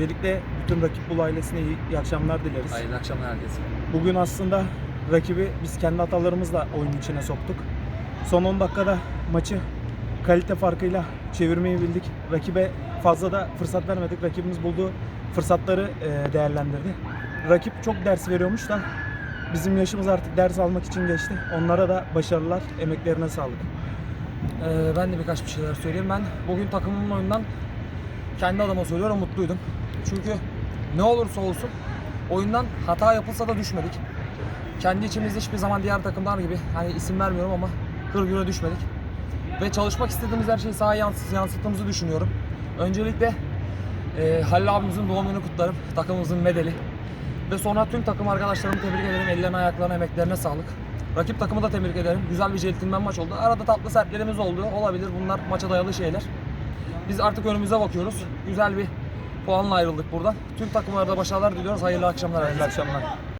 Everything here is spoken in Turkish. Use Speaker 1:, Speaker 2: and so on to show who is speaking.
Speaker 1: Öncelikle bütün rakip bul ailesine iyi, iyi akşamlar dileriz.
Speaker 2: Hayırlı akşamlar herkese.
Speaker 1: Bugün aslında rakibi biz kendi hatalarımızla oyunun içine soktuk. Son 10 dakikada maçı kalite farkıyla çevirmeyi bildik. Rakibe fazla da fırsat vermedik. Rakibimiz bulduğu fırsatları e, değerlendirdi. Rakip çok ders veriyormuş da bizim yaşımız artık ders almak için geçti. Onlara da başarılar, emeklerine sağlık.
Speaker 2: Ee, ben de birkaç bir şeyler söyleyeyim. Ben bugün takımımın oyundan kendi adıma söylüyorum mutluydum. Çünkü ne olursa olsun oyundan hata yapılsa da düşmedik. Kendi içimizde hiçbir zaman diğer takımlar gibi hani isim vermiyorum ama hırgüre düşmedik. Ve çalışmak istediğimiz her şeyi sahaya yans- yansıttığımızı düşünüyorum. Öncelikle e, Halil abimizin doğum günü kutlarım. Takımımızın medali. Ve sonra tüm takım arkadaşlarımı tebrik ederim. Ellerine, ayaklarına, emeklerine sağlık. Rakip takımı da tebrik ederim. Güzel bir centilmen maç oldu. Arada tatlı sertlerimiz oldu. Olabilir. Bunlar maça dayalı şeyler. Biz artık önümüze bakıyoruz. Güzel bir puanla ayrıldık buradan. Tüm takımlara da başarılar diliyoruz. Hayırlı akşamlar.
Speaker 1: Hayırlı akşamlar.